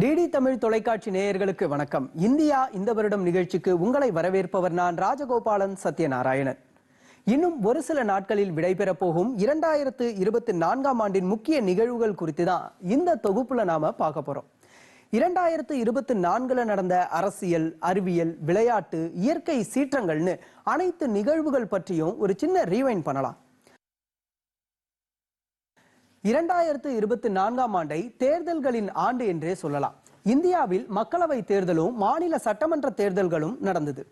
DD Tamil தொலைக்காட்சி நேயர்களுக்கு வணக்கம். இந்தியா இந்த வருடம் நிகழ்ச்சிக்கு உங்களை வரவேற்பவர் நான் ராஜகோபாலன் சத்யநாராயணன். இன்னும் ஒரு சில நாட்களில் விடைபெறப் போகும் இரண்டாயிரத்து இருபத்தி நான்காம் ஆண்டின் முக்கிய நிகழ்வுகள் குறித்து தான் இந்த தொகுப்புல நாம பார்க்க போறோம். இரண்டாயிரத்து இருபத்தி நான்குல நடந்த அரசியல் அறிவியல் விளையாட்டு இயற்கை சீற்றங்கள்னு அனைத்து நிகழ்வுகள் பற்றியும் ஒரு சின்ன ரீவைண்ட் பண்ணலாம். இரண்டாயிரத்து இருபத்தி நான்காம் ஆண்டை தேர்தல்களின் ஆண்டு என்றே சொல்லலாம். இந்தியாவில் மக்களவை தேர்தலும் மாநில சட்டமன்ற தேர்தல்களும் நடந்தது.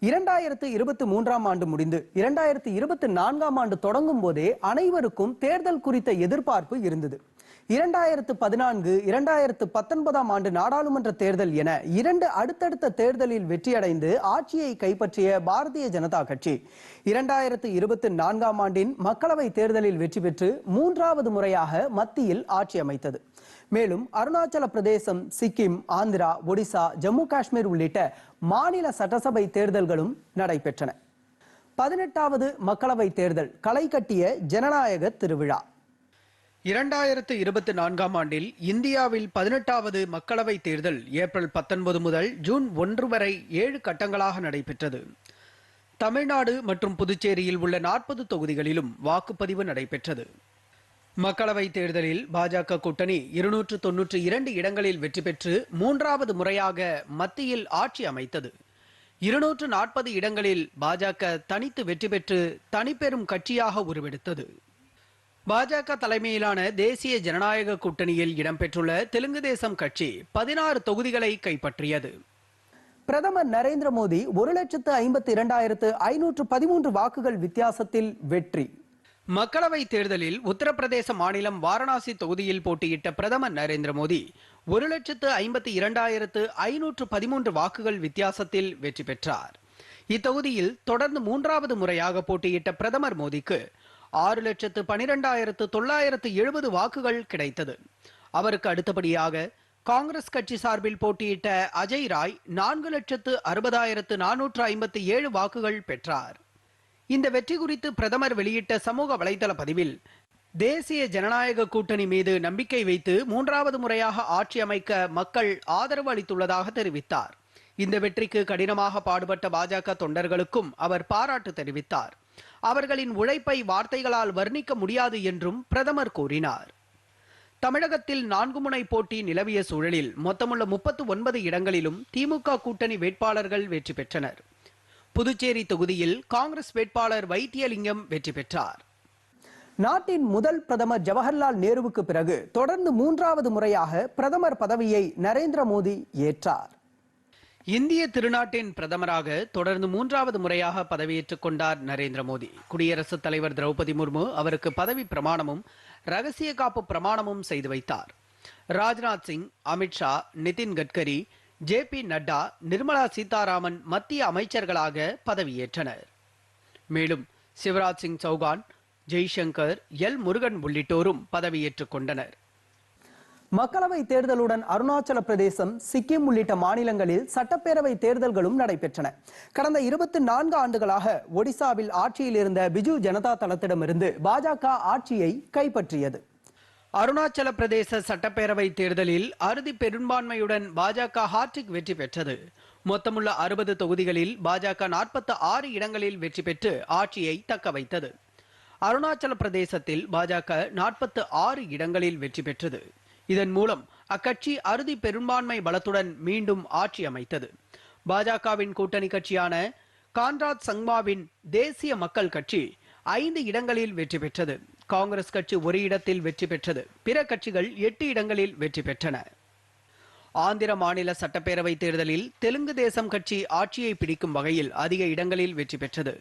இரண்டாயிரத்து இருபத்தி மூன்றாம் ஆண்டு முடிந்து இரண்டாயிரத்து இருபத்தி நான்காம் ஆண்டு தொடங்கும் போதே அனைவருக்கும் தேர்தல் குறித்த எதிர்பார்ப்பு இருந்தது. இரண்டாயிரத்து பதினான்கு இரண்டாயிரத்து பத்தொன்பதாம் ஆண்டு நாடாளுமன்ற தேர்தல் என இரண்டு அடுத்தடுத்த தேர்தலில் வெற்றியடைந்து ஆட்சியை கைப்பற்றிய பாரதிய ஜனதா கட்சி. இரண்டாயிரத்து இருபத்தி நான்காம் ஆண்டின் மக்களவை தேர்தலில் வெற்றி பெற்று மூன்றாவது முறையாக மத்தியில் ஆட்சி அமைத்தது. மேலும் அருணாச்சல பிரதேசம் சிக்கிம் ஆந்திரா ஒடிசா ஜம்மு காஷ்மீர் உள்ளிட்ட மாநில சட்டசபை தேர்தல்களும் நடைபெற்றன. பதினெட்டாவது மக்களவை தேர்தல் களை கட்டிய ஜனநாயக திருவிழா. இரண்டாயிரத்து இருபத்தி நான்காம் ஆண்டில் இந்தியாவில் பதினெட்டாவது மக்களவை தேர்தல் ஏப்ரல் பத்தொன்பது முதல் ஜூன் ஒன்று வரை ஏழு கட்டங்களாக நடைபெற்றது. தமிழ்நாடு மற்றும் புதுச்சேரியில் உள்ள நாற்பது தொகுதிகளிலும் வாக்குப்பதிவு நடைபெற்றது. மக்களவை தேர்தலில் பாஜக கூட்டணி இருநூற்று தொன்னூற்று இரண்டு இடங்களில் வெற்றி பெற்று மூன்றாவது முறையாக மத்தியில் ஆட்சி அமைத்தது. இருநூற்று நாற்பது இடங்களில் பாஜக தனித்து வெற்றி பெற்று தனிப்பெரும் கட்சியாக உருவெடுத்தது. பாஜக தலைமையிலான தேசிய ஜனநாயக கூட்டணியில் இடம்பெற்றுள்ள தெலுங்கு தேசம் கட்சி பதினாறு தொகுதிகளை கைப்பற்றியது. பிரதமர் நரேந்திர மோடி ஒரு லட்சத்து ஐம்பத்தி இரண்டாயிரத்து ஐநூற்று பதிமூன்று வாக்குகள் வித்தியாசத்தில் வெற்றி. மக்களவை தேர்தலில் உத்தரப்பிரதேச மாநிலம் வாரணாசி தொகுதியில் போட்டியிட்ட பிரதமர் நரேந்திர மோடி ஒரு லட்சத்து ஐம்பத்தி இரண்டாயிரத்து ஐநூற்று பதிமூன்று வாக்குகள் வித்தியாசத்தில் வெற்றி பெற்றார். இத்தொகுதியில் தொடர்ந்து மூன்றாவது முறையாக போட்டியிட்ட பிரதமர் மோடிக்கு ஆறு லட்சத்து பனிரெண்டாயிரத்து தொள்ளாயிரத்து எழுபது வாக்குகள் கிடைத்தது. அவருக்கு அடுத்தபடியாக காங்கிரஸ் கட்சி சார்பில் போட்டியிட்ட அஜய் ராய் நான்கு லட்சத்து அறுபதாயிரத்து நானூற்று ஐம்பத்தி ஏழு வாக்குகள் பெற்றார். இந்த வெற்றி குறித்து பிரதமர் வெளியிட்ட சமூக வலைதள பதிவில் தேசிய ஜனநாயக கூட்டணி மீது நம்பிக்கை வைத்து மூன்றாவது முறையாக ஆட்சி அமைக்க மக்கள் ஆதரவு அளித்துள்ளதாக தெரிவித்தார். இந்த வெற்றிக்கு கடினமாக பாடுபட்ட பாஜக தொண்டர்களுக்கும் அவர் பாராட்டு தெரிவித்தார். அவர்களின் உழைப்பை வார்த்தைகளால் வர்ணிக்க முடியாது என்றும் பிரதமர் கூறினார். தமிழகத்தில் நான்கு முனை போட்டி நிலவிய சூழலில் மொத்தமுள்ள முப்பத்து ஒன்பது இடங்களிலும் திமுக கூட்டணி வேட்பாளர்கள் வெற்றி பெற்றனர். புதுச்சேரி தொகுதியில் காங்கிரஸ் வேட்பாளர் வைத்தியலிங்கம் வெற்றி பெற்றார். நாட்டின் முதல் பிரதமர் ஜவஹர்லால் நேருவுக்கு பிறகு தொடர்ந்து மூன்றாவது முறையாக பிரதமர் பதவியை நரேந்திர மோடி ஏற்றார். இந்திய திருநாட்டின் பிரதமராக தொடர்ந்து மூன்றாவது முறையாக பதவியேற்றுக் கொண்டார் நரேந்திர மோடி. குடியரசுத் தலைவர் திரௌபதி முர்மு அவருக்கு பதவி பிரமாணமும் ரகசிய காப்பு பிரமாணமும் செய்து வைத்தார். ராஜ்நாத் சிங் அமித்ஷா நிதின் கட்கரி ஜே பி நட்டா நிர்மலா சீதாராமன் மத்திய அமைச்சர்களாக பதவியேற்றனர். மேலும் சிவராஜ் சிங் சௌகான் ஜெய்சங்கர் எல் முருகன் உள்ளிட்டோரும் பதவியேற்றுக் கொண்டனர். மக்களவை தேர்தலுடன் அருணாச்சல பிரதேசம் சிக்கிம் உள்ளிட்ட மாநிலங்களில் சட்டப்பேரவை தேர்தல்களும் நடைபெற்றன. கடந்த இருபத்தி நான்கு ஆண்டுகளாக ஒடிசாவில் ஆட்சியில் இருந்த பிஜு ஜனதா தளத்திடமிருந்து பாஜக ஆட்சியை கைப்பற்றியது. அருணாச்சல பிரதேச சட்டப்பேரவை தேர்தலில் அறுதி பெரும்பான்மையுடன் பாஜக ஹாட்ரிக் வெற்றி பெற்றது. மொத்தமுள்ள அறுபது தொகுதிகளில் பாஜக நாற்பத்தி ஆறு இடங்களில் வெற்றி பெற்று ஆட்சியை தக்க வைத்தது. அருணாச்சல பிரதேசத்தில் பாஜக நாற்பத்து ஆறு இடங்களில் வெற்றி பெற்றது. இதன் மூலம் அக்கட்சி அறுதி பெரும்பான்மை பலத்துடன் மீண்டும் ஆட்சி அமைத்தது. பாஜகவின் கூட்டணி கட்சியான கான்ராட் சங்மாவின் தேசிய மக்கள் கட்சி ஐந்து இடங்களில் வெற்றி பெற்றது. காங்கிரஸ் கட்சி ஒரு இடத்தில் வெற்றி பெற்றது. பிற கட்சிகள் எட்டு இடங்களில் வெற்றி பெற்றன. ஆந்திர மாநில சட்டப்பேரவை தேர்தலில் தெலுங்கு தேசம் கட்சி ஆட்சியை பிடிக்கும் வகையில் அதிக இடங்களில் வெற்றி பெற்றது.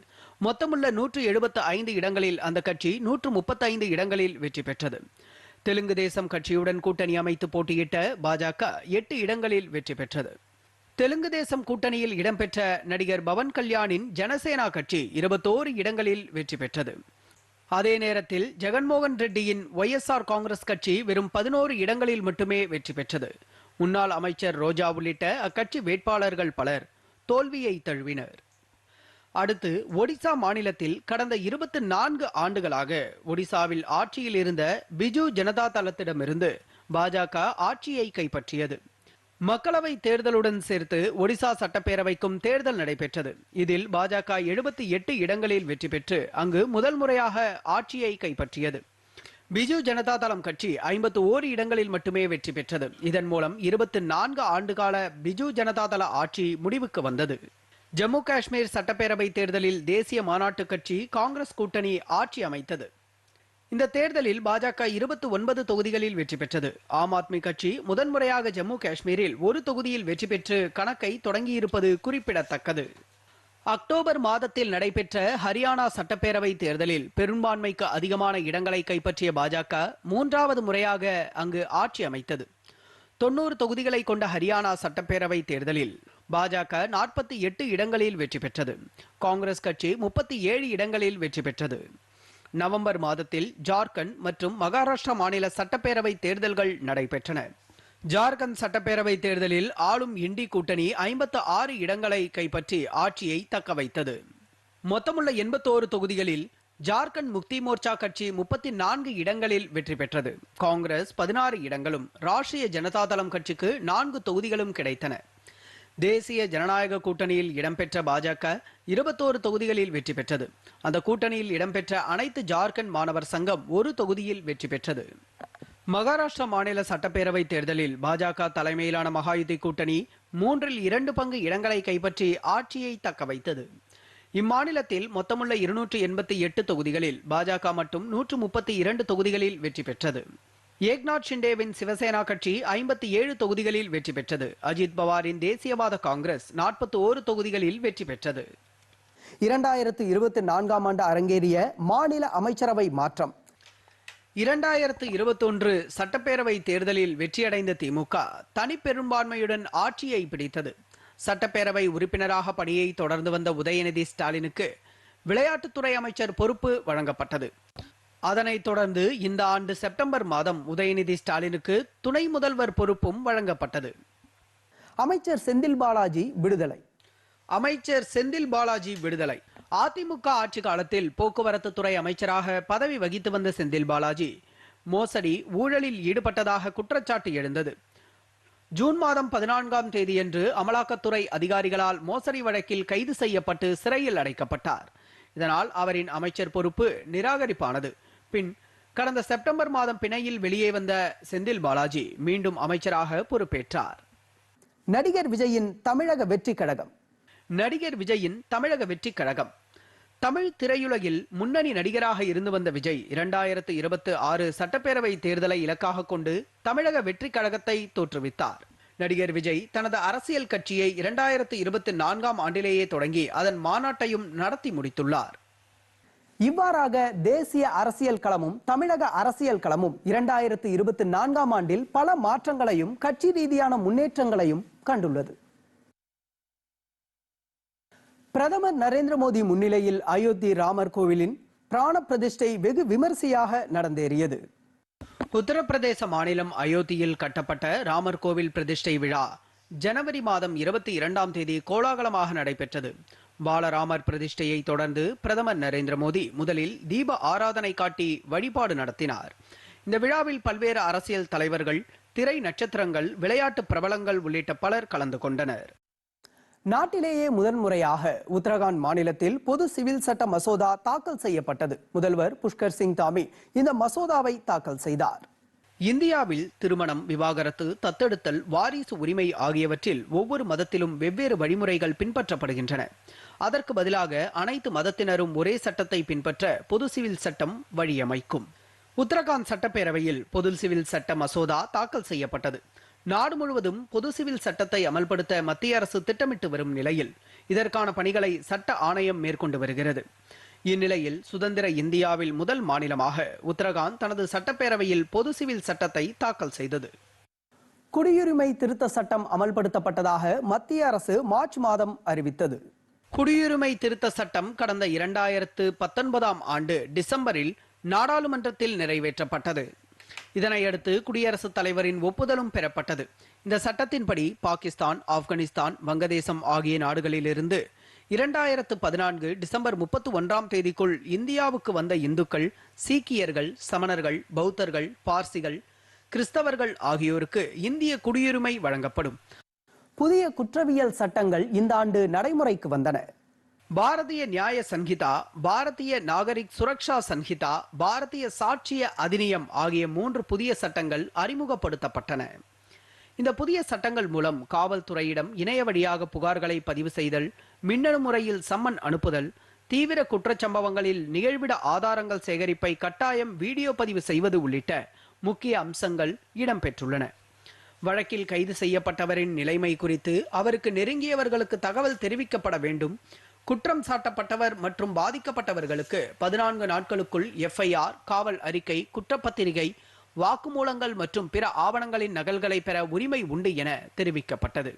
மொத்தமுள்ள நூற்று எழுபத்து ஐந்து இடங்களில் அந்த கட்சி நூற்று முப்பத்தைந்து இடங்களில் வெற்றி பெற்றது. தெலுங்கு தேசம் கட்சியுடன் கூட்டணி அமைத்து போட்டியிட்ட பாஜக எட்டு இடங்களில் வெற்றி பெற்றது. தெலுங்கு தேசம் கூட்டணியில் இடம்பெற்ற நடிகர் பவன் கல்யாணின் ஜனசேனா கட்சி இருபத்தோரு இடங்களில் வெற்றி பெற்றது. அதே நேரத்தில் ஜெகன்மோகன் ரெட்டியின் ஒய்எஸ்ஆர் காங்கிரஸ் கட்சி வெறும் பதினோரு இடங்களில் மட்டுமே வெற்றி பெற்றது. முன்னாள் அமைச்சர் ரோஜா உள்ளிட்ட அக்கட்சி வேட்பாளர்கள் பலர் தோல்வியை தழுவினர். அடுத்து ஒடிசா மாநிலத்தில் கடந்த இருபத்தி நான்கு ஆண்டுகளாக ஒடிசாவில் ஆட்சியில் இருந்த பிஜு ஜனதா தளத்திடமிருந்து பாஜக ஆட்சியை கைப்பற்றியது. மக்களவை தேர்தலுடன் சேர்த்து ஒடிசா சட்டப்பேரவைக்கும் தேர்தல் நடைபெற்றது. இதில் பாஜக எழுபத்தி எட்டு இடங்களில் வெற்றி பெற்று அங்கு முதல் முறையாக ஆட்சியை கைப்பற்றியது. பிஜு ஜனதா தளம் கட்சி ஐம்பத்து ஓரு இடங்களில் மட்டுமே வெற்றி பெற்றது. இதன் மூலம் இருபத்தி நான்கு ஆண்டுகால பிஜு ஜனதா தள ஆட்சி முடிவுக்கு வந்தது. ஜம்மு காஷ்மீர் சட்டப்பேரவை தேர்தலில் தேசிய மாநாட்டு கட்சி காங்கிரஸ் கூட்டணி ஆட்சி அமைத்தது. இந்த தேர்தலில் பாஜக இருபத்தி ஒன்பது தொகுதிகளில் வெற்றி பெற்றது. ஆம் ஆத்மி கட்சி முதன்முறையாக ஜம்மு காஷ்மீரில் ஒரு தொகுதியில் வெற்றி பெற்று கணக்கை தொடங்கியிருப்பது குறிப்பிடத்தக்கது. அக்டோபர் மாதத்தில் நடைபெற்ற ஹரியானா சட்டப்பேரவை தேர்தலில் பெரும்பான்மைக்கு அதிகமான இடங்களை கைப்பற்றிய பாஜக மூன்றாவது முறையாக அங்கு ஆட்சி அமைத்தது. தொண்ணூறு தொகுதிகளை கொண்ட ஹரியானா சட்டப்பேரவை தேர்தலில் பாஜக நாற்பத்தி எட்டு இடங்களில் வெற்றி பெற்றது. காங்கிரஸ் கட்சி முப்பத்தி ஏழு இடங்களில் வெற்றி பெற்றது. நவம்பர் மாதத்தில் ஜார்க்கண்ட் மற்றும் மகாராஷ்டிரா மாநில சட்டப்பேரவை தேர்தல்கள் நடைபெற்றன. ஜார்க்கண்ட் சட்டப்பேரவை தேர்தலில் ஆளும் இண்டி கூட்டணி ஐம்பத்து ஆறு இடங்களை கைப்பற்றி ஆட்சியை தக்க வைத்தது. மொத்தமுள்ள எண்பத்தோரு தொகுதிகளில் ஜார்க்கண்ட் முக்தி மோர்ச்சா கட்சி முப்பத்தி நான்கு இடங்களில் வெற்றி பெற்றது. காங்கிரஸ் பதினாறு இடங்களும் ராஷ்டிரிய ஜனதாதளம் கட்சிக்கு நான்கு தொகுதிகளும் கிடைத்தன. தேசிய ஜனநாயக கூட்டணியில் இடம்பெற்ற பாஜக இருபத்தோரு தொகுதிகளில் வெற்றி பெற்றது. அந்த கூட்டணியில் இடம்பெற்ற அனைத்து ஜார்க்கண்ட் மாணவர் சங்கம் ஒரு தொகுதியில் வெற்றி பெற்றது. மகாராஷ்டிரா மாநில சட்டப்பேரவை தேர்தலில் பாஜக தலைமையிலான மகாயுதி கூட்டணி மூன்றில் இரண்டு பங்கு இடங்களை கைப்பற்றி ஆட்சியை தக்க வைத்தது. இம்மாநிலத்தில் மொத்தமுள்ள இருநூற்று எண்பத்தி எட்டு தொகுதிகளில் பாஜக மட்டும் நூற்று முப்பத்தி இரண்டு தொகுதிகளில் வெற்றி பெற்றது. ஏக்நாத் ஷிண்டேவின் சிவசேனா கட்சி ஐம்பத்தி ஏழு தொகுதிகளில் வெற்றி பெற்றது. அஜித் பவாரின் தேசியவாத காங்கிரஸ் நாற்பத்தி ஓரு தொகுதிகளில் வெற்றி பெற்றது. இரண்டாயிரத்து இருபத்தி நான்காம் ஆண்டு அரங்கேறிய மாநில அமைச்சரவை மாற்றம். இரண்டாயிரத்து இருபத்தொன்று சட்டப்பேரவை தேர்தலில் வெற்றியடைந்த திமுக தனிப்பெரும்பான்மையுடன் ஆட்சியை பிடித்தது. சட்டப்பேரவை உறுப்பினராக பணியை தொடர்ந்து வந்த உதயநிதி ஸ்டாலினுக்கு விளையாட்டுத்துறை அமைச்சர் பொறுப்பு வழங்கப்பட்டது. அதனைத் தொடர்ந்து இந்த ஆண்டு செப்டம்பர் மாதம் உதயநிதி ஸ்டாலினுக்கு துணை முதல்வர் பொறுப்பும் வழங்கப்பட்டது. அமைச்சர் செந்தில் பாலாஜி விடுதலை. அமைச்சர் செந்தில் பாலாஜி விடுதலை. அதிமுக ஆட்சி காலத்தில் போக்குவரத்து துறை அமைச்சராக பதவி வகித்து வந்த செந்தில் பாலாஜி மோசடி ஊழலில் ஈடுபட்டதாக குற்றச்சாட்டு எழுந்தது. ஜூன் மாதம் பதினான்காம் தேதியன்று அமலாக்கத்துறை அதிகாரிகளால் மோசடி வழக்கில் கைது செய்யப்பட்டு சிறையில் அடைக்கப்பட்டார். இதனால் அவரின் அமைச்சர் பொறுப்பு நிராகரிப்பானது. பின் கடந்த செப்டம்பர் மாதம் பிணையில் வெளியே வந்த செந்தில் பாலாஜி மீண்டும் அமைச்சராக பொறுப்பேற்றார். நடிகர் விஜயின் தமிழக வெற்றி கழகம். நடிகர் விஜயின் தமிழக வெற்றி கழகம். தமிழ் திரையுலகில் முன்னணி நடிகராக இருந்து வந்த விஜய் இரண்டாயிரத்து இருபத்தி ஆறு சட்டப்பேரவை தேர்தலை இலக்காக கொண்டு தமிழக வெற்றி கழகத்தை தோற்றுவித்தார். நடிகர் விஜய் தனது அரசியல் கட்சியை இரண்டாயிரத்து இருபத்தி நான்காம் ஆண்டிலேயே தொடங்கி அதன் மாநாட்டையும் நடத்தி முடித்துள்ளார். இவ்வாறாக தேசிய அரசியல் களமும் தமிழக அரசியல் களமும் இரண்டாயிரத்து இருபத்தி நான்காம் ஆண்டில் பல மாற்றங்களையும் கட்சி ரீதியான முன்னேற்றங்களையும் கண்டுள்ளது. பிரதமர் நரேந்திர மோடி முன்னிலையில் அயோத்தி ராமர் கோவிலின் பிராண பிரதிஷ்டை வெகு விமரிசையாக நடந்தேறியது. உத்தரப்பிரதேச மாநிலம் அயோத்தியில் கட்டப்பட்ட ராமர் கோவில் பிரதிஷ்டை விழா ஜனவரி மாதம் இருபத்தி இரண்டாம் தேதி கோலாகலமாக நடைபெற்றது. பாலராமர் பிரதிஷ்டையை தொடர்ந்து பிரதமர் நரேந்திர மோடி முதலில் தீப ஆராதனை காட்டி வழிபாடு நடத்தினார். இந்த விழாவில் பல்வேறு அரசியல் தலைவர்கள் திரை நட்சத்திரங்கள் விளையாட்டு பிரபலங்கள் உள்ளிட்ட பலர் கலந்து கொண்டனர். நாட்டிலேயே முதன்முறையாக உத்தரகாண்ட் மாநிலத்தில் பொது சிவில் சட்ட மசோதா தாக்கல் செய்யப்பட்டது. முதல்வர் புஷ்கர் சிங் தாமி இந்த மசோதாவை தாக்கல் செய்தார். இந்தியாவில் திருமணம் விவாகரத்து தத்தெடுத்தல் வாரிசு உரிமை ஆகியவற்றில் ஒவ்வொரு மதத்திலும் வெவ்வேறு வழிமுறைகள் பின்பற்றப்படுகின்றன. அதற்கு பதிலாக அனைத்து மதத்தினரும் ஒரே சட்டத்தை பின்பற்ற பொது சிவில் சட்டம் வழியமைக்கும். உத்தரகாண்ட் சட்டப்பேரவையில் பொது சிவில் சட்ட மசோதா தாக்கல் செய்யப்பட்டது. நாடு முழுவதும் பொது சிவில் சட்டத்தை அமல்படுத்த மத்திய அரசு திட்டமிட்டு வரும் நிலையில் இதற்கான பணிகளை சட்ட ஆணையம் மேற்கொண்டு வருகிறது. இந்நிலையில் சுதந்திர இந்தியாவில் முதல் மாநிலமாக உத்தரகாண்ட் தனது சட்டப்பேரவையில் பொது சிவில் சட்டத்தை தாக்கல் செய்தது. குடியுரிமை திருத்த சட்டம் அமல்படுத்தப்பட்டதாக மத்திய அரசு மார்ச் மாதம் அறிவித்தது. குடியுரிமை திருத்த சட்டம் கடந்த இரண்டாயிரத்து பத்தொன்பதாம் ஆண்டு டிசம்பரில் நாடாளுமன்றத்தில் நிறைவேற்றப்பட்டது. இதனையடுத்து குடியரசுத் தலைவரின் ஒப்புதலும் பெறப்பட்டது. இந்த சட்டத்தின்படி பாகிஸ்தான் ஆப்கானிஸ்தான் வங்கதேசம் ஆகிய நாடுகளிலிருந்து இரண்டாயிரத்து பதினான்கு டிசம்பர் முப்பத்தி ஒன்றாம் தேதிக்குள் இந்தியாவுக்கு வந்த இந்துக்கள் சீக்கியர்கள் சமணர்கள் பௌத்தர்கள் பார்சிகள் கிறிஸ்தவர்கள் ஆகியோருக்கு இந்திய குடியுரிமை வழங்கப்படும். புதிய குற்றவியல் சட்டங்கள் இந்த ஆண்டு நடைமுறைக்கு வந்தன. பாரதிய நியாய சங்கிதா பாரதிய நாகரிக் சுரக்ஷா சங்கிதா பாரதிய சாட்சிய அதிநியம் ஆகிய மூன்று புதிய சட்டங்கள் அறிமுகப்படுத்தப்பட்டன. இந்த புதிய சட்டங்கள் மூலம் காவல்துறையிடம் இணைய வழியாக புகார்களை பதிவு செய்தல் மின்னணு முறையில் சம்மன் அனுப்புதல் தீவிர குற்றச்சம்பவங்களில் நிகழ்விட ஆதாரங்கள் சேகரிப்பை கட்டாயம் வீடியோ பதிவு செய்வது உள்ளிட்ட முக்கிய அம்சங்கள் இடம்பெற்றுள்ளன. வழக்கில் கைது செய்யப்பட்டவரின் நிலைமை குறித்து அவருக்கு நெருங்கியவர்களுக்கு தகவல் தெரிவிக்கப்பட வேண்டும். குற்றம் சாட்டப்பட்டவர் மற்றும் பாதிக்கப்பட்டவர்களுக்கு பதினான்கு நாட்களுக்குள் எஃப்ஐஆர் காவல் அறிக்கை குற்றப்பத்திரிகை வாக்குமூலங்கள் மற்றும் பிற ஆவணங்களின் நகல்களை பெற உரிமை உண்டு என தெரிவிக்கப்பட்டது.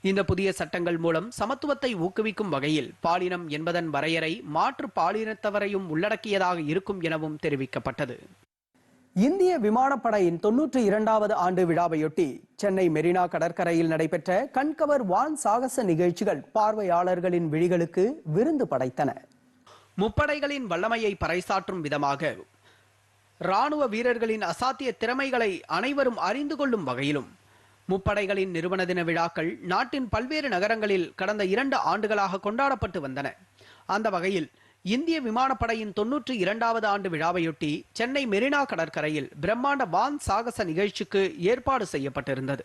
இந்த புதிய சட்டங்கள் மூலம் சமத்துவத்தை ஊக்குவிக்கும் வகையில் பாலினம் என்பதன் வரையறை மாற்று பாலினத்தவரையும் உள்ளடக்கியதாக இருக்கும் எனவும் தெரிவிக்கப்பட்டது. இந்திய விமானப்படையின் தொன்னூற்றி இரண்டாவது ஆண்டு விழாவையொட்டி சென்னை மெரினா கடற்கரையில் நடைபெற்ற கண்கவர் வான் சாகச நிகழ்ச்சிகள் பார்வையாளர்களின் விழிகளுக்கு விருந்து படைத்தன. முப்படைகளின் வல்லமையை பறைசாற்றும் விதமாக ராணுவ வீரர்களின் அசாத்திய திறமைகளை அனைவரும் அறிந்து கொள்ளும் வகையிலும் முப்படைகளின் நிறுவன தின விழாக்கள் நாட்டின் பல்வேறு நகரங்களில் கடந்த இரண்டு ஆண்டுகளாக கொண்டாடப்பட்டு வந்தன. அந்த வகையில் இந்திய விமானப்படையின் தொன்னூற்றி இரண்டாவது ஆண்டு விழாவையொட்டி சென்னை மெரினா கடற்கரையில் பிரம்மாண்ட வான் சாகச நிகழ்ச்சிக்கு ஏற்பாடு செய்யப்பட்டிருந்தது.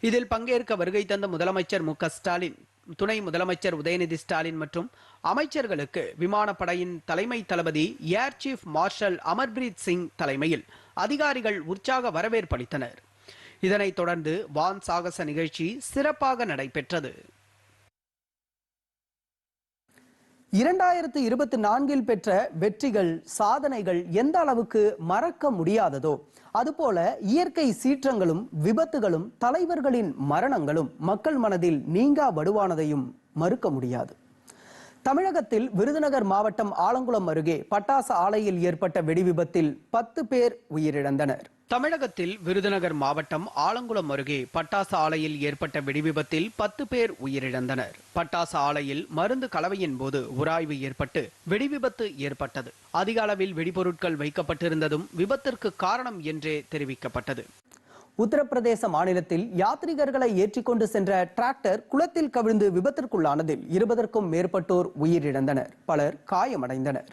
இதில் பங்கேற்க வருகை தந்த முதலமைச்சர் மு ஸ்டாலின் துணை முதலமைச்சர் உதயநிதி ஸ்டாலின் மற்றும் அமைச்சர்களுக்கு விமானப்படையின் தலைமை தளபதி air chief marshal Amarpreet Singh தலைமையில் அதிகாரிகள் உற்சாக வரவேற்பளித்தனர் இதனைத் தொடர்ந்து வான் சாகச நிகழ்ச்சி சிறப்பாக நடைபெற்றது. இரண்டாயிரத்து இருபத்தி நான்கில் பெற்ற வெற்றிகள் சாதனைகள் எந்த அளவுக்கு மறக்க முடியாததோ அதுபோல இயற்கை சீற்றங்களும் விபத்துகளும் தலைவர்களின் மரணங்களும் மக்கள் மனதில் நீங்கா வடுவானதையும் மறுக்க முடியாது. தமிழகத்தில் விருதுநகர் மாவட்டம் ஆலங்குளம் அருகே பட்டாசு ஆலையில் ஏற்பட்ட வெடிவிபத்தில் பத்து பேர் உயிரிழந்தனர். தமிழகத்தில் விருதுநகர் மாவட்டம் ஆலங்குளம் அருகே பட்டாசு ஆலையில் ஏற்பட்ட வெடிவிபத்தில் பத்து பேர் உயிரிழந்தனர். பட்டாசு ஆலையில் மருந்து கலவையின் போது உராய்வு ஏற்பட்டு வெடிவிபத்து ஏற்பட்டது. அதிக அளவில் வெடிபொருட்கள் வைக்கப்பட்டிருந்ததும் விபத்திற்கு காரணம் என்றே தெரிவிக்கப்பட்டது. உத்தரப்பிரதேச மாநிலத்தில் யாத்ரீகர்களை ஏற்றிக்கொண்டு சென்ற டிராக்டர் குளத்தில் கவிழ்ந்து விபத்திற்குள்ளானதில் இருபதற்கும் மேற்பட்டோர் உயிரிழந்தனர். பலர் காயமடைந்தனர்.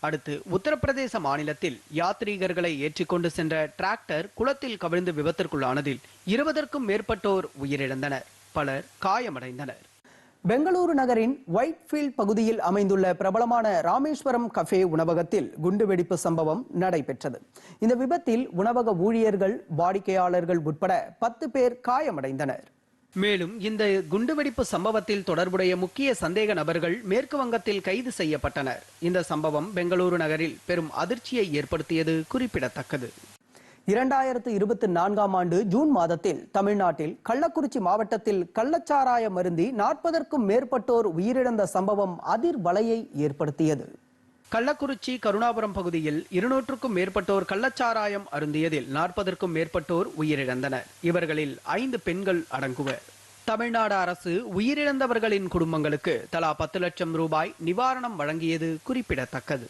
அடுத்து உத்தரப்பிரதேச மாநிலத்தில் யாத்ரீகர்களை ஏற்றிக்கொண்டு சென்ற டிராக்டர் குளத்தில் கவிழ்ந்து விபத்திற்குள்ளானதில் இருபதற்கும் மேற்பட்டோர் உயிரிழந்தனர். பலர் காயமடைந்தனர். பெங்களூரு நகரின் ஒயிட்ஃபீல்ட் பகுதியில் அமைந்துள்ள பிரபலமான ராமேஸ்வரம் கஃபே உணவகத்தில் குண்டுவெடிப்பு சம்பவம் நடைபெற்றது. இந்த விபத்தில் உணவக ஊழியர்கள் வாடிக்கையாளர்கள் உட்பட பத்து பேர் காயமடைந்தனர். மேலும் இந்த குண்டுவெடிப்பு சம்பவத்தில் தொடர்புடைய முக்கிய சந்தேக நபர்கள் மேற்கு வங்கத்தில் கைது செய்யப்பட்டனர். இந்த சம்பவம் பெங்களூரு நகரில் பெரும் அதிர்ச்சியை ஏற்படுத்தியது குறிப்பிடத்தக்கது. இரண்டாயிரத்து இருபத்தி நான்காம் ஆண்டு ஜூன் மாதத்தில் தமிழ்நாட்டில் கள்ளக்குறிச்சி மாவட்டத்தில் கள்ளச்சாராய மருந்தி நாற்பதற்கும் மேற்பட்டோர் உயிரிழந்த சம்பவம் அதிர்வலையை ஏற்படுத்தியது. கள்ளக்குறிச்சி கருணாபுரம் பகுதியில் இருநூற்றுக்கும் மேற்பட்டோர் கள்ளச்சாராயம் அருந்தியதில் நாற்பதற்கும் மேற்பட்டோர் உயிரிழந்தனர். இவர்களில் ஐந்து பெண்கள் அடங்குவர். தமிழ்நாடு அரசு உயிரிழந்தவர்களின் குடும்பங்களுக்கு தலா பத்து லட்சம் ரூபாய் நிவாரணம் வழங்கியது குறிப்பிடத்தக்கது.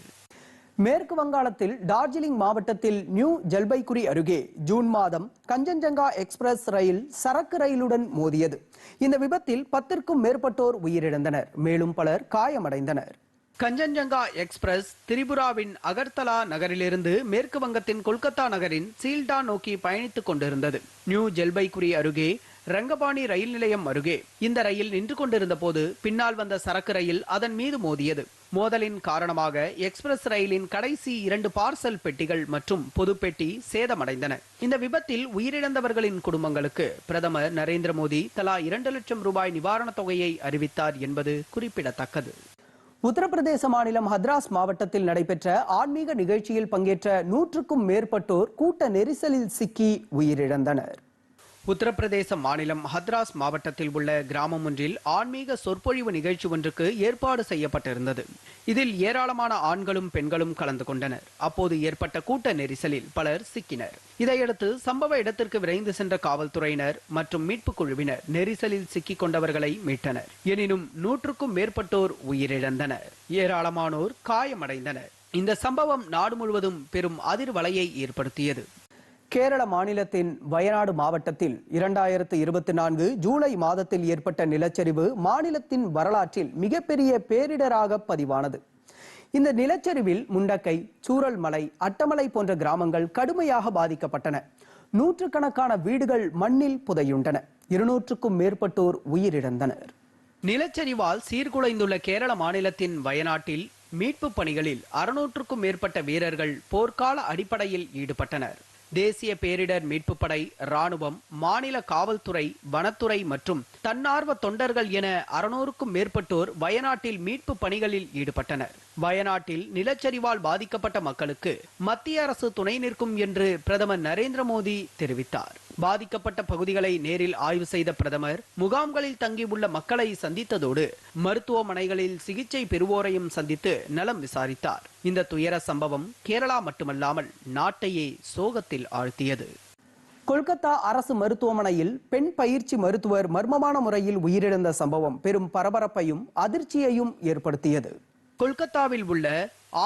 மேற்கு வங்காளத்தில் டார்ஜிலிங் மாவட்டத்தில் நியூ ஜல்பைகுரி அருகே ஜூன் மாதம் கஞ்சன்ஜங்கா எக்ஸ்பிரஸ் ரயில் சரக்கு ரயிலுடன் மோதியது. இந்த விபத்தில் பத்திற்கும் மேற்பட்டோர் உயிரிழந்தனர். மேலும் பலர் காயமடைந்தனர். கஞ்சன்ஜங்கா எக்ஸ்பிரஸ் திரிபுராவின் அகர்தலா நகரிலிருந்து மேற்கு வங்கத்தின் கொல்கத்தா நகரின் சீல்டா நோக்கி பயணித்துக் கொண்டிருந்தது. நியூ ஜெல்பைகுரி அருகே ரங்கபாணி ரயில் நிலையம் அருகே. இந்த ரயில் நின்று கொண்டிருந்த போது பின்னால் வந்த சரக்கு ரயில் அதன் மீது மோதியது. மோதலின் காரணமாக எக்ஸ்பிரஸ் ரயிலின் கடைசி இரண்டு பார்சல் பெட்டிகள் மற்றும் பொது பெட்டி சேதமடைந்தன. இந்த விபத்தில் உயிரிழந்தவர்களின் குடும்பங்களுக்கு பிரதமர் நரேந்திர மோடி தலா இரண்டு லட்சம் ரூபாய் நிவாரணத் தொகையை அறிவித்தார் என்பது குறிப்பிடத்தக்கது. உத்தரப்பிரதேச மாநிலம் ஹத்ராஸ் மாவட்டத்தில் நடைபெற்ற ஆன்மீக நிகழ்ச்சியில் பங்கேற்ற நூற்றுக்கும் மேற்பட்டோர் கூட்ட நெரிசலில் சிக்கி உயிரிழந்தனர். உத்தரப்பிரதேச மாநிலம் ஹத்ராஸ் மாவட்டத்தில் உள்ள கிராமம் ஒன்றில் ஆன்மீக சொற்பொழிவு நிகழ்ச்சி ஒன்றுக்கு ஏற்பாடு செய்யப்பட்டிருந்தது. இதில் ஏராளமான ஆண்களும் பெண்களும் கலந்து கொண்டனர். அப்போது ஏற்பட்ட கூட்ட நெரிசலில் பலர் சிக்கினர். இதையடுத்து சம்பவ இடத்திற்கு விரைந்து சென்ற காவல்துறையினர் மற்றும் மீட்புக் குழுவினர் நெரிசலில் சிக்கிக் கொண்டவர்களை மீட்டனர். எனினும் நூற்றுக்கும் மேற்பட்டோர் உயிரிழந்தனர். ஏராளமானோர் காயமடைந்தனர். இந்த சம்பவம் நாடு முழுவதும் பெரும் அதிர்வலையை ஏற்படுத்தியது. கேரள மாநிலத்தின் வயநாடு மாவட்டத்தில் இரண்டாயிரத்து இருபத்தி நான்கு ஜூலை மாதத்தில் ஏற்பட்ட நிலச்சரிவு மாநிலத்தின் வரலாற்றில் மிகப்பெரிய பேரிடராக பதிவானது. இந்த நிலச்சரிவில் முண்டக்கை சூரல்மலை அட்டமலை போன்ற கிராமங்கள் கடுமையாக பாதிக்கப்பட்டன. நூற்றுக்கணக்கான வீடுகள் மண்ணில் புதையுண்டன. இருநூற்றுக்கும் மேற்பட்டோர் உயிரிழந்தனர். நிலச்சரிவால் சீர்குலைந்துள்ள கேரள மாநிலத்தின் வயநாட்டில் மீட்புப் பணிகளில் அறுநூற்றுக்கும் மேற்பட்ட வீரர்கள் போர்க்கால அடிப்படையில் ஈடுபட்டனர். தேசிய பேரிடர் மீட்பு படை ராணுவம் மாநில காவல்துறை வனத்துறை மற்றும் தன்னார்வ தொண்டர்கள் என அறுநூறுக்கும் மேற்பட்டோர் வயநாட்டில் மீட்பு பணிகளில் ஈடுபட்டனர். வயநாட்டில் நிலச்சரிவால் பாதிக்கப்பட்ட மக்களுக்கு மத்திய அரசு துணை நிற்கும் என்று பிரதமர் நரேந்திர மோடி தெரிவித்தார். பாதிக்கப்பட்ட பகுதிகளை நேரில் ஆய்வு செய்த பிரதமர் முகாம்களில் தங்கியுள்ள மக்களை சந்தித்ததோடு மருத்துவமனைகளில் சிகிச்சை பெறுவோரையும் சந்தித்து நலம் விசாரித்தார். இந்த துயர சம்பவம் கேரளா மட்டுமல்லாமல் நாட்டையே சோகத்தில் ஆழ்த்தியது. கொல்கத்தா அரசு மருத்துவமனையில் பெண் பயிற்சி மருத்துவர் மர்மமான முறையில் உயிரிழந்த சம்பவம் பெரும் பரபரப்பையும் அதிர்ச்சியையும் ஏற்படுத்தியது. கொல்கத்தாவில் உள்ள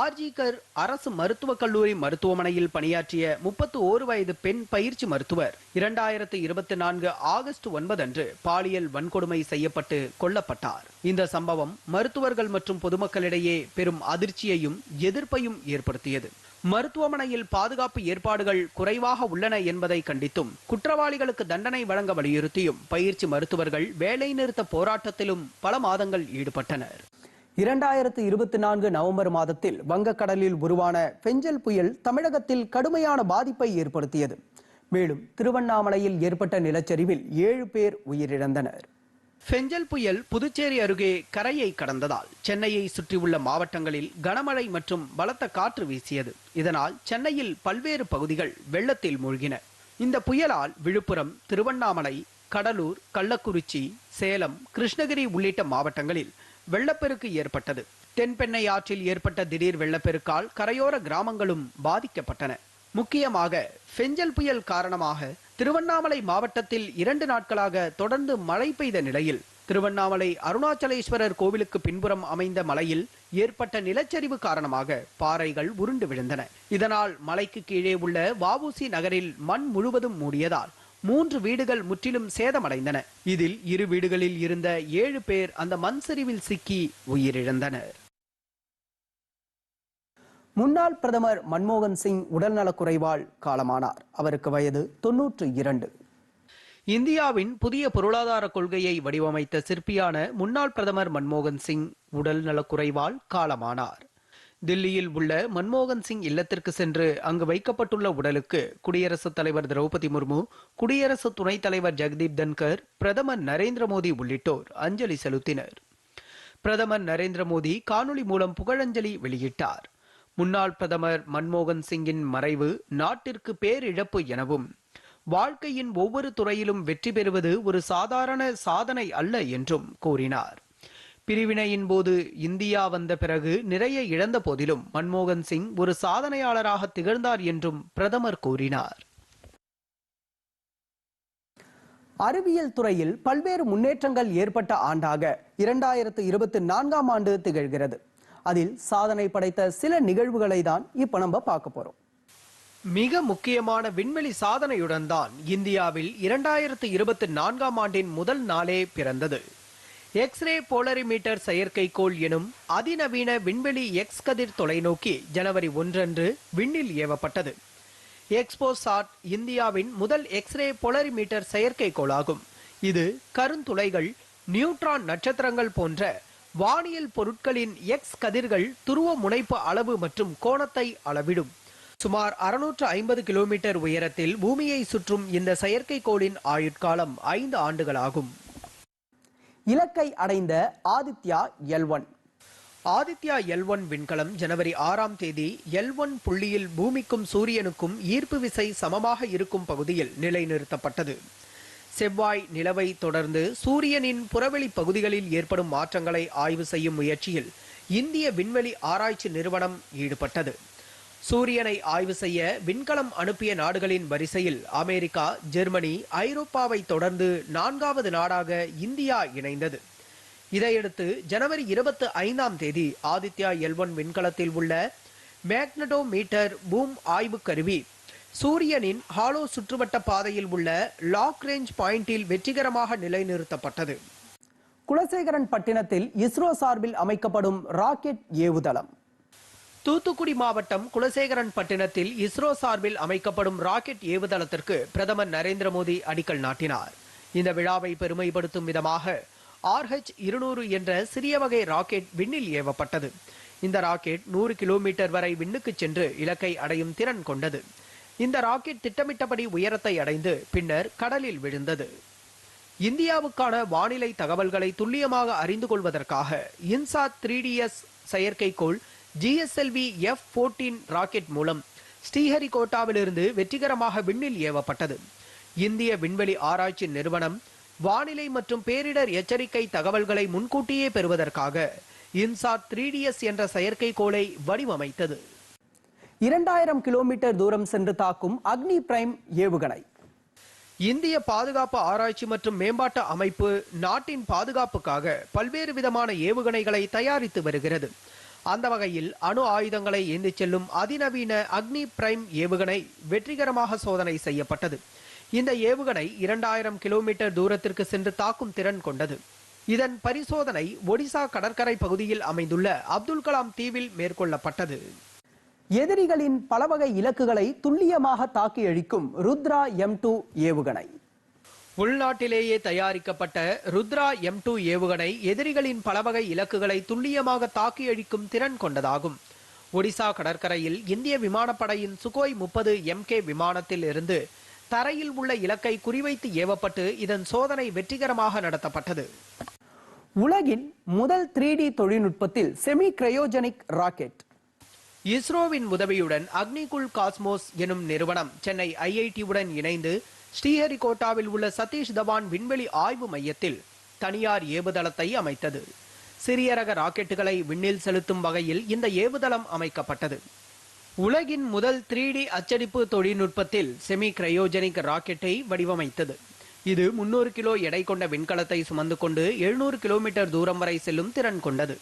ஆர்ஜிகர் அரசு மருத்துவக் கல்லூரி மருத்துவமனையில் பணியாற்றிய முப்பத்து ஓரு வயது பெண் பயிற்சி மருத்துவர் இரண்டாயிரத்து இருபத்தி நான்கு ஆகஸ்ட் ஒன்பது அன்று பாலியல் வன்கொடுமை செய்யப்பட்டு கொல்லப்பட்டார். இந்த சம்பவம் மருத்துவர்கள் மற்றும் பொதுமக்களிடையே பெரும் அதிர்ச்சியையும் எதிர்ப்பையும் ஏற்படுத்தியது. மருத்துவமனையில் பாதுகாப்பு ஏற்பாடுகள் குறைவாக உள்ளன என்பதை கண்டித்தும் குற்றவாளிகளுக்கு தண்டனை வழங்க வலியுறுத்தியும் பயிற்சி மருத்துவர்கள் வேலைநிறுத்த போராட்டத்திலும் பல மாதங்கள் ஈடுபட்டனர். இரண்டாயிரத்து இருபத்தி நான்கு நவம்பர் மாதத்தில் வங்கக்கடலில் உருவான பெஞ்சல் புயல் தமிழகத்தில் கடுமையான பாதிப்பை ஏற்படுத்தியது. மேலும் திருவண்ணாமலையில் ஏற்பட்ட நிலச்சரிவில் ஏழு பேர் உயிரிழந்தனர். பெஞ்சல் புயல் புதுச்சேரி அருகே கரையை கடந்ததால் சென்னையை சுற்றியுள்ள மாவட்டங்களில் கனமழை மற்றும் பலத்த காற்று வீசியது. இதனால் சென்னையில் பல்வேறு பகுதிகள் வெள்ளத்தில் மூழ்கின. இந்த புயலால் விழுப்புரம் திருவண்ணாமலை கடலூர் கள்ளக்குறிச்சி சேலம் கிருஷ்ணகிரி உள்ளிட்ட மாவட்டங்களில் வெள்ளப்பெருக்கு ஏற்பட்டது. தென்பெண்ணை ஆற்றில் ஏற்பட்ட திடீர் வெள்ளப்பெருக்கால் கரையோர கிராமங்களும் பாதிக்கப்பட்டன. முக்கியமாக ஃபெஞ்சல் புயல் காரணமாக திருவண்ணாமலை மாவட்டத்தில் இரண்டு நாட்களாக தொடர்ந்து மழை பெய்த நிலையில் திருவண்ணாமலை அருணாச்சலேஸ்வரர் கோவிலுக்கு பின்புறம் அமைந்த மலையில் ஏற்பட்ட நிலச்சரிவு காரணமாக பாறைகள் உருண்டு விழுந்தன. இதனால் மலைக்கு கீழே உள்ள வாவூசி நகரில் மண் முழுவதும் மூடியதால் மூன்று வீடுகள் முற்றிலும் சேதமடைந்தன. இதில் இரு வீடுகளில் இருந்த ஏழு பேர் அந்த மண் சரிவில் சிக்கி உயிரிழந்தனர். முன்னாள் பிரதமர் மன்மோகன் சிங் உடல்நலக்குறைவால் காலமானார். அவருக்கு வயது தொன்னூற்று இரண்டு. இந்தியாவின் புதிய பொருளாதார கொள்கையை வடிவமைத்த சிற்பியான முன்னாள் பிரதமர் மன்மோகன் சிங் உடல் நலக்குறைவால் காலமானார். தில்லியில் உள்ள மன்மோகன் சிங் இல்லத்திற்கு சென்று அங்கு வைக்கப்பட்டுள்ள உடலுக்கு குடியரசுத் தலைவர் திரௌபதி முர்மு குடியரசு துணைத் தலைவர் ஜெகதீப் தன்கர் பிரதமர் நரேந்திர மோடி உள்ளிட்டோர் அஞ்சலி செலுத்தினர். பிரதமர் நரேந்திர மோடி காணொளி மூலம் புகழஞ்சலி வெளியிட்டார். முன்னாள் பிரதமர் மன்மோகன் சிங்கின் மறைவு நாட்டிற்கு பேரிழப்பு எனவும் வாழ்க்கையின் ஒவ்வொரு துறையிலும் வெற்றி பெறுவது ஒரு சாதாரண சாதனை அல்ல என்றும் கூறினார். பிரிவினையின் போது இந்தியா வந்த பிறகு நிறைய இழந்த போதிலும் மன்மோகன் சிங் ஒரு சாதனையாளராக திகழ்ந்தார் என்றும் பிரதமர் கூறினார். அறிவியல் துறையில் பல்வேறு முன்னேற்றங்கள் ஏற்பட்ட ஆண்டாக இரண்டாயிரத்து இருபத்தி நான்காம் ஆண்டு திகழ்கிறது. அதில் சாதனை படைத்த சில நிகழ்வுகளை தான் இப்ப நம்ம பார்க்க போறோம். மிக முக்கியமான விண்வெளி சாதனையுடன் தான் இந்தியாவில் இரண்டாயிரத்து இருபத்தி நான்காம் ஆண்டின் முதல் நாளே பிறந்தது. எக்ஸ்ரே போலரிமீட்டர் செயற்கைக்கோள் எனும் அதிநவீன விண்வெளி எக்ஸ் கதிர் தொலைநோக்கி ஜனவரி ஒன்றன்று விண்ணில் ஏவப்பட்டது. எக்ஸ்போசாட் இந்தியாவின் முதல் எக்ஸ்ரே போலரிமீட்டர் செயற்கைக்கோளாகும். இது கருந்துளைகள் நியூட்ரான் நட்சத்திரங்கள் போன்ற வானியல் பொருட்களின் எக்ஸ் கதிர்கள் துருவ முனைப்பு அளவு மற்றும் கோணத்தை அளவிடும். சுமார் அறுநூற்று ஐம்பது கிலோமீட்டர் உயரத்தில் பூமியை சுற்றும் இந்த செயற்கைக்கோளின் ஆயுட்காலம் ஐந்து ஆண்டுகளாகும். இலக்கை அடைந்த Aditya L one. Aditya L one விண்கலம் ஜனவரி ஆறாம் தேதி எல் ஒன் புள்ளியில் பூமிக்கும் சூரியனுக்கும் ஈர்ப்பு விசை சமமாக இருக்கும் பகுதியில் நிலைநிறுத்தப்பட்டது. செவ்வாய் நிலவை தொடர்ந்து சூரியனின் புறவெளி பகுதிகளில் ஏற்படும் மாற்றங்களை ஆய்வு செய்யும் முயற்சியில் இந்திய விண்வெளி ஆராய்ச்சி நிறுவனம் ஈடுபட்டது. சூரியனை ஆய்வு செய்ய விண்கலம் அனுப்பிய நாடுகளின் வரிசையில் அமெரிக்கா ஜெர்மனி ஐரோப்பாவை தொடர்ந்து நான்காவது நாடாக இந்தியா இணைந்தது. இதையடுத்து ஜனவரி இருபத்தி ஐந்தாம் தேதி ஆதித்யா எல் ஒன் விண்கலத்தில் உள்ள மேக்னடோமீட்டர் பூம் ஆய்வு கருவி சூரியனின் ஹாலோ சுற்றுவட்ட பாதையில் உள்ள லாக் ரேஞ்ச் பாயிண்டில் வெற்றிகரமாக நிலைநிறுத்தப்பட்டது. குலசேகரன் பட்டினத்தில் இஸ்ரோ சார்பில் அமைக்கப்படும் ராக்கெட் ஏவுதளம். தூத்துக்குடி மாவட்டம் குலசேகரன் பட்டினத்தில் இஸ்ரோ சார்பில் அமைக்கப்படும் ராக்கெட் ஏவுதளத்திற்கு பிரதமர் நரேந்திர மோடி அடிக்கல் நாட்டினார். இந்த விழாவை பெருமைப்படுத்தும் விதமாக ஆர்ஹெச் இருநூறு என்ற சிறிய வகை ராக்கெட் விண்ணில் ஏவப்பட்டது. இந்த ராக்கெட் நூறு கிலோமீட்டர் வரை விண்ணுக்கு சென்று இலக்கை அடையும் திறன் கொண்டது. இந்த ராக்கெட் திட்டமிட்டபடி உயரத்தை அடைந்து பின்னர் கடலில் விழுந்தது. இந்தியாவுக்கான வானிலை தகவல்களை துல்லியமாக அறிந்து கொள்வதற்காக இன்சாத் த்ரீ டிஎஸ் செயற்கைக்கோள் ஜிஎஸ்எல்வி எஃப் போர்டீன் ராக்கெட் மூலம் ஸ்ரீஹரிகோட்டாவிலிருந்து வெற்றிகரமாக விண்ணில் ஏவப்பட்டது. இந்திய விண்வெளி ஆராய்ச்சி நிறுவனம் வானிலை மற்றும் பேரிடர் எச்சரிக்கை தகவல்களை முன்கூட்டியே பெறுவதற்காக இன்சாட் த்ரீ டிஎஸ் என்ற செயற்கைக்கோளை வடிவமைத்தது. இரண்டாயிரம் கிலோமீட்டர் தூரம் சென்று தாக்கும் அக்னி பிரைம் ஏவுகணை. இந்திய பாதுகாப்பு ஆராய்ச்சி மற்றும் மேம்பாட்டு அமைப்பு நாட்டின் பாதுகாப்புக்காக பல்வேறு விதமான ஏவுகணைகளை தயாரித்து வருகிறது. அந்த வகையில் அணு ஆயுதங்களை ஏந்திச் செல்லும் அதிநவீன அக்னி பிரைம் ஏவுகணை வெற்றிகரமாக சோதனை செய்யப்பட்டது. இந்த ஏவுகணை இரண்டாயிரம் கிலோமீட்டர் தூரத்திற்கு சென்று தாக்கும் திறன் கொண்டது. இதன் பரிசோதனை ஒடிசா கடற்கரை பகுதியில் அமைந்துள்ள அப்துல் கலாம் தீவில் மேற்கொள்ளப்பட்டது. எதிரிகளின் பலவகை இலக்குகளை துல்லியமாக தாக்கி அழிக்கும் ருத்ரா எம் டூ ஏவுகணை. உள்நாட்டிலேயே தயாரிக்கப்பட்ட ருத்ரா எம் டூ ஏவுகணை எதிரிகளின் பல வகை இலக்குகளை துல்லியமாக தாக்கி அழிக்கும் திறன் கொண்டதாகும். ஒடிசா கடற்கரையில் இந்திய விமானப்படையின் சுகோய் முப்பது எம்கே விமானத்தில் இருந்து தரையில் உள்ள இலக்கை குறிவைத்து ஏவப்பட்டு இதன் சோதனை வெற்றிகரமாக நடத்தப்பட்டது. உலகின் முதல் த்ரீ டி தொழில்நுட்பத்தில் செமி கிரையோஜெனிக் ராக்கெட் இஸ்ரோவின் உதவியுடன் அக்னிகுல் காஸ்மோஸ் எனும் நிறுவனம் சென்னை ஐஐடி உடன் இணைந்து ஸ்ரீஹரிகோட்டாவில் உள்ள சதீஷ் தவான் விண்வெளி ஆய்வு மையத்தில் தனியார் ஏவுதளத்தை அமைத்தது. சிறிய ரக ராக்கெட்டுகளை விண்ணில் செலுத்தும் வகையில் இந்த ஏவுதளம் அமைக்கப்பட்டது. உலகின் முதல் த்ரீ டி அச்சடிப்பு தொழில்நுட்பத்தில் செமி கிரையோஜெனிக் ராக்கெட்டை வடிவமைத்தது. இது முன்னூறு கிலோ எடை கொண்ட விண்கலத்தை சுமந்து கொண்டு எழுநூறு கிலோமீட்டர் தூரம் வரை செல்லும் திறன் கொண்டது.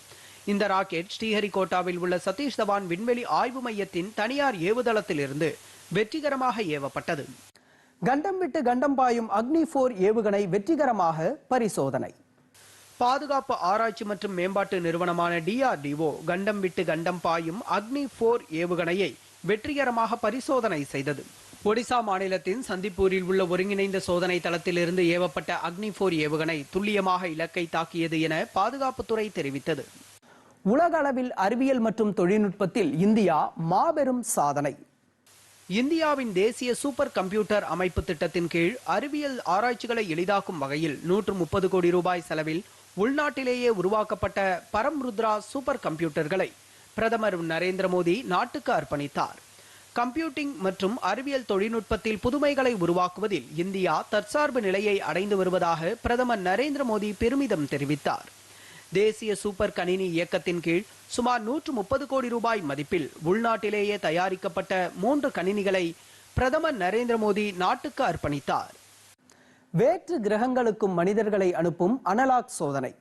இந்த ராக்கெட் ஸ்ரீஹரிகோட்டாவில் உள்ள சதீஷ் தவான் விண்வெளி ஆய்வு மையத்தின் தனியார் ஏவுதளத்திலிருந்து வெற்றிகரமாக ஏவப்பட்டது. கண்டம் விட்டு கண்டம் பாயும் அக்னி போர் ஏவுகணை வெற்றிகரமாக பரிசோதனை. பாதுகாப்பு ஆராய்ச்சி மற்றும் மேம்பாட்டு நிறுவனமான டிஆர்டிஓ கண்டம் விட்டு கண்டம் பாயும் அக்னி போர் ஏவுகணையை வெற்றிகரமாக பரிசோதனை செய்தது. ஒடிசா மாநிலத்தின் சந்திப்பூரில் உள்ள ஒருங்கிணைந்த சோதனை தளத்திலிருந்து ஏவப்பட்ட அக்னி போர் ஏவுகணை துல்லியமாக இலக்கை தாக்கியது என பாதுகாப்புத்துறை தெரிவித்தது. உலக அளவில் அறிவியல் மற்றும் தொழில்நுட்பத்தில் இந்தியா மாபெரும் சாதனை. இந்தியாவின் தேசிய சூப்பர் கம்ப்யூட்டர் அமைப்பு திட்டத்தின் கீழ் அறிவியல் ஆராய்ச்சிகளை எளிதாக்கும் வகையில் நூற்று முப்பது கோடி ரூபாய் செலவில் உள்நாட்டிலேயே உருவாக்கப்பட்ட பரம்ருத்ரா சூப்பர் கம்ப்யூட்டர்களை பிரதமர் நரேந்திர மோடி நாட்டுக்கு அர்ப்பணித்தார். கம்ப்யூட்டிங் மற்றும் அறிவியல் தொழில்நுட்பத்தில் புதுமைகளை உருவாக்குவதில் இந்தியா தற்சார்பு நிலையை அடைந்து வருவதாக பிரதமர் நரேந்திர மோடி பெருமிதம் தெரிவித்தார். தேசிய சூப்பர் கணினி இயக்கத்தின் கீழ் சுமார் நூற்று முப்பது கோடி ரூபாய் மதிப்பில் உள்நாட்டிலேயே தயாரிக்கப்பட்ட மூன்று கணினிகளை பிரதமர் நரேந்திர மோடி நாட்டுக்கு அர்ப்பணித்தார். வேற்று கிரகங்களுக்கும் மனிதர்களை அனுப்பும் அனலாக் சோதனை.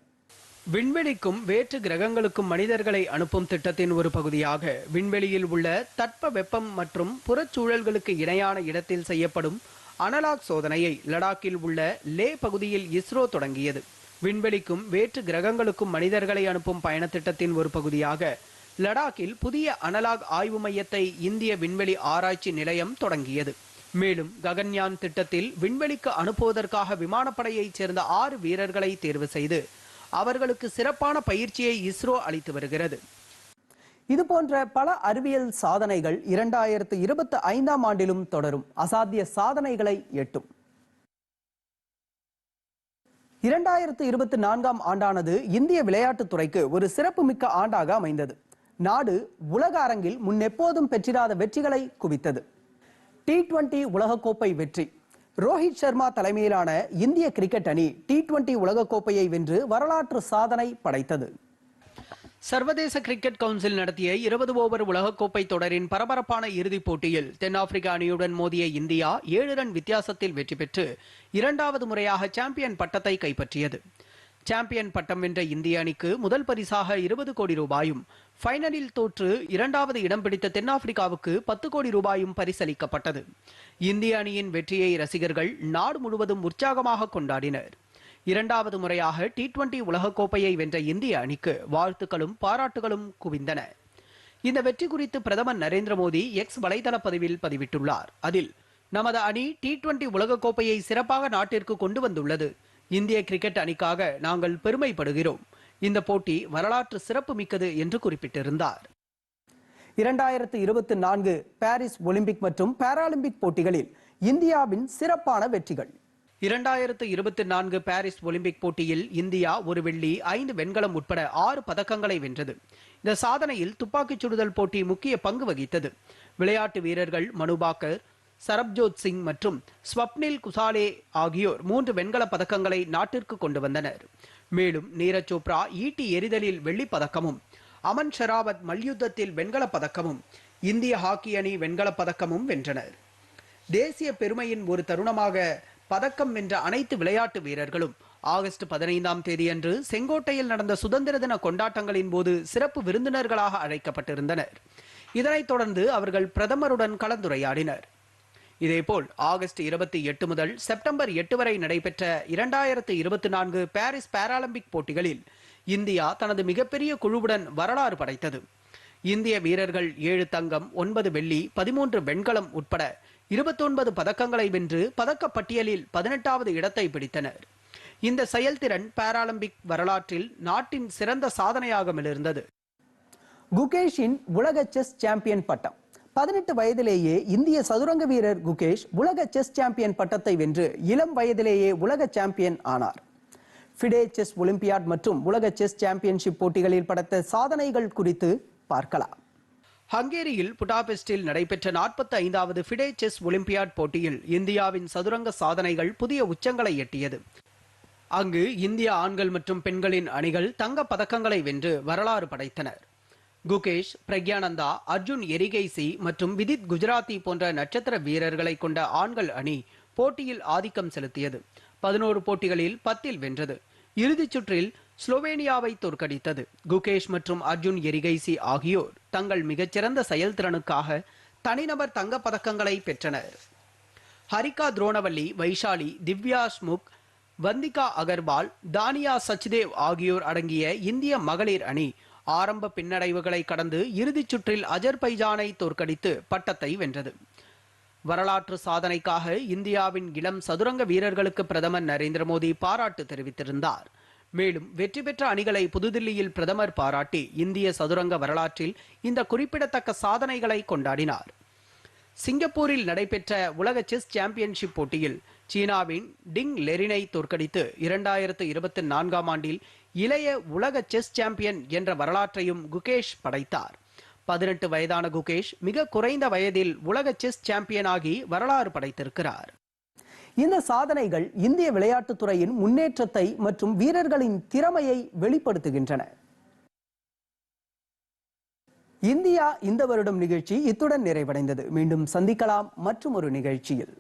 விண்வெளிக்கும் வேற்று கிரகங்களுக்கும் மனிதர்களை அனுப்பும் திட்டத்தின் ஒரு பகுதியாக விண்வெளியில் உள்ள தட்ப வெப்பம் மற்றும் புறச்சூழல்களுக்கு இணையான இடத்தில் செய்யப்படும் அனலாக் சோதனையை லடாக்கில் உள்ள லே பகுதியில் இஸ்ரோ தொடங்கியது. விண்வெளிக்கும் வேற்று கிரகங்களுக்கும் மனிதர்களை அனுப்பும் பயணத்திட்டத்தின் ஒரு பகுதியாக லடாக்கில் புதிய அனலாக் ஆய்வு மையத்தை இந்திய விண்வெளி ஆராய்ச்சி நிலையம் தொடங்கியது. மேலும் ககன்யான் திட்டத்தில் விண்வெளிக்கு அனுப்புவதற்காக விமானப்படையைச் சேர்ந்த ஆறு வீரர்களை தேர்வு செய்து அவர்களுக்கு சிறப்பான பயிற்சியை இஸ்ரோ அளித்து வருகிறது. இது போன்ற பல அறிவியல் சாதனைகள் இரண்டாயிரத்து இருபத்தி ஐந்தாம் ஆண்டிலும் தொடரும். அசாத்திய சாதனைகளை எட்டும். இரண்டாயிரத்து இருபத்தி நான்காம் ஆண்டானது இந்திய விளையாட்டுத் துறைக்கு ஒரு சிறப்புமிக்க ஆண்டாக அமைந்தது. நாடு உலக அரங்கில் முன்னெப்போதும் பெற்றிராத வெற்றிகளை குவித்தது. டி டுவெண்டி உலகக்கோப்பை வெற்றி. ரோஹித் சர்மா தலைமையிலான இந்திய கிரிக்கெட் அணி டி டுவெண்டி உலகக்கோப்பையை வென்று வரலாற்று சாதனை படைத்தது. சர்வதேச கிரிக்கெட் கவுன்சில் நடத்திய இருபது ஓவர் உலகக்கோப்பை தொடரின் பரபரப்பான இறுதிப் போட்டியில் தென்னாப்பிரிக்க அணியுடன் மோதிய இந்தியா ஏழு ரன் வித்தியாசத்தில் வெற்றி பெற்று இரண்டாவது முறையாக சாம்பியன் பட்டத்தை கைப்பற்றியது. சாம்பியன் பட்டம் வென்ற இந்திய அணிக்கு முதல் பரிசாக இருபது கோடி ரூபாயும் ஃபைனலில் தோற்று இரண்டாவது இடம் பிடித்த தென்னாப்பிரிக்காவுக்கு பத்து கோடி ரூபாயும் பரிசளிக்கப்பட்டது. இந்திய அணியின் வெற்றியை ரசிகர்கள் நாடு முழுவதும் உற்சாகமாக கொண்டாடினர். இரண்டாவது முறையாக டி டுவெண்டி உலகக்கோப்பையை வென்ற இந்திய அணிக்கு வாழ்த்துக்களும் பாராட்டுகளும் குவிந்தன. இந்த வெற்றி குறித்து பிரதமர் நரேந்திர மோடி எக்ஸ் வலைதள பதிவில் பதிவிட்டுள்ளார். அதில் நமது அணி டி டுவெண்டி உலகக்கோப்பையை சிறப்பாக நாட்டிற்கு கொண்டு வந்துள்ளது. இந்திய கிரிக்கெட் அணிக்காக நாங்கள் பெருமைப்படுகிறோம். இந்த போட்டி வரலாற்று சிறப்பு மிக்கது என்று குறிப்பிட்டிருந்தார். இரண்டாயிரத்து இருபத்தி நான்கு பாரிஸ் ஒலிம்பிக் மற்றும் பாராலிம்பிக் போட்டிகளில் இந்தியாவின் சிறப்பான வெற்றிகள். இரண்டாயிரத்து இருபத்தி நான்கு பாரிஸ் ஒலிம்பிக் போட்டியில் இந்தியா ஒரு வெள்ளி ஐந்து வெண்கலம் உட்பட ஆறு பதக்கங்களை வென்றது. இந்த சாதனையில் துப்பாக்கிச் சுடுதல் போட்டி முக்கிய பங்கு வகித்தது. விளையாட்டு வீரர்கள் மனுபாக்கர் சரப்ஜோத் சிங் மற்றும் ஸ்வப்னில் குசாலே ஆகியோர் மூன்று வெண்கல பதக்கங்களை நாட்டிற்கு கொண்டு வந்தனர். மேலும் நீரஜ் சோப்ரா ஈட்டி எறிதலில் வெள்ளிப் பதக்கமும் அமன் ஷெராவத் மல்யுத்தத்தில் வெண்கலப் பதக்கமும் இந்திய ஹாக்கி அணி வெண்கலப் பதக்கமும் வென்றனர். தேசிய பெருமையின் ஒரு தருணமாக பதக்கம் வென்ற அனைத்து விளையாட்டு வீரர்களும் ஆகஸ்ட் பதினைந்தாம் தேதியன்று செங்கோட்டையில் நடந்த சுதந்திர தின கொண்டாட்டங்களின் போது சிறப்பு விருந்தினர்களாக அழைக்கப்பட்டிருந்தனர். இதனைத் தொடர்ந்து அவர்கள் பிரதமருடன் கலந்துரையாடினர். இதேபோல் ஆகஸ்ட் இருபத்தி எட்டு முதல் செப்டம்பர் எட்டு வரை நடைபெற்ற இரண்டாயிரத்து இருபத்தி நான்கு பாரிஸ் பாராலிம்பிக் போட்டிகளில் இந்தியா தனது மிகப்பெரிய குழுவுடன் வரலாறு படைத்தது. இந்திய வீரர்கள் ஏழு தங்கம் ஒன்பது வெள்ளி பதிமூன்று வெண்கலம் உட்பட இருபத்தொன்பது பதக்கங்களை வென்று பதக்கப் பட்டியலில் பதினெட்டாவது இடத்தை பிடித்தனர். இந்த செயல்திறன் பாராலிம்பிக் வரலாற்றில் நாட்டின் சிறந்த சாதனையாக மிளிர்ந்தது குகேஷின் உலக செஸ் சாம்பியன் பட்டம். பதினெட்டு வயதிலேயே இந்திய சதுரங்க வீரர் குகேஷ் உலக செஸ் சாம்பியன் பட்டத்தை வென்று இளம் வயதிலேயே உலக சாம்பியன் ஆனார். ஃபிடே செஸ் ஒலிம்பியாட் மற்றும் உலக செஸ் சாம்பியன்ஷிப் போட்டிகளில் படைத்த சாதனைகள் குறித்து பார்க்கலாம். ஹங்கேரியில் புடாபெஸ்டில் நடைபெற்ற நாற்பத்தி ஐந்தாவது ஃபிடே செஸ் ஒலிம்பியாட் போட்டியில் இந்தியாவின் சதுரங்க சாதனைகள் புதிய உச்சங்களை எட்டியது. அங்கு இந்திய ஆண்கள் மற்றும் பெண்களின் அணிகள் தங்க பதக்கங்களை வென்று வரலாறு படைத்தனர். குகேஷ் பிரக்யானந்தா அர்ஜுன் எரிகைசி மற்றும் விதித் குஜராத்தி போன்ற நட்சத்திர வீரர்களை கொண்ட ஆண்கள் அணி போட்டியில் ஆதிக்கம் செலுத்தியது. பதினோரு போட்டிகளில் பத்தில் வென்றது. இறுதிச் சுற்றில் ஸ்லோவேனியாவை தோற்கடித்தது குகேஷ் மற்றும் அர்ஜுன் எரிகைசி ஆகியோர். தங்கள் மிகச்சிறந்த செயல்திறனுக்காக தனிநபர் தங்கப் பதக்கங்களை பெற்றனர். ஹரிகா துரோணவல்லி வைஷாலி திவ்யா ஸ்முக் வந்திகா அகர்வால் தானியா சச்தேவ் ஆகியோர் அடங்கிய இந்திய மகளிர் அணி ஆரம்ப பின்னடைவுகளை கடந்து இறுதிச் சுற்றில் அஜர்பைஜானை தோற்கடித்து பட்டத்தை வென்றது. வரலாற்று சாதனைக்காக இந்தியாவின் இளம் சதுரங்க வீரர்களுக்கு பிரதமர் நரேந்திர மோடி பாராட்டு தெரிவித்திருந்தார். மேலும் வெற்றி பெற்ற அணிகளை புதுதில்லியில் பிரதமர் பாராட்டி இந்திய சதுரங்க வரலாற்றில் இந்த குறிப்பிடத்தக்க சாதனைகளை கொண்டாடினார். சிங்கப்பூரில் நடைபெற்ற உலக செஸ் சாம்பியன்ஷிப் போட்டியில் சீனாவின் டிங் லெரினை தோற்கடித்து இரண்டாயிரத்து இருபத்தி நான்காம் ஆண்டில் இளைய உலக செஸ் சாம்பியன் என்ற வரலாற்றையும் குகேஷ் படைத்தார். பதினெட்டு வயதான குகேஷ் மிக குறைந்த வயதில் உலக செஸ் சாம்பியனாகி வரலாறு படைத்திருக்கிறார். இந்த சாதனைகள் இந்திய விளையாட்டுத் துறையின் முன்னேற்றத்தை மற்றும் வீரர்களின் திறமையை வெளிப்படுத்துகின்றன. இந்தியா இந்த வருடம் நிகழ்ச்சி இத்துடன் நிறைவடைந்தது. மீண்டும் சந்திக்கலாம் மற்றும் ஒரு நிகழ்ச்சியில்.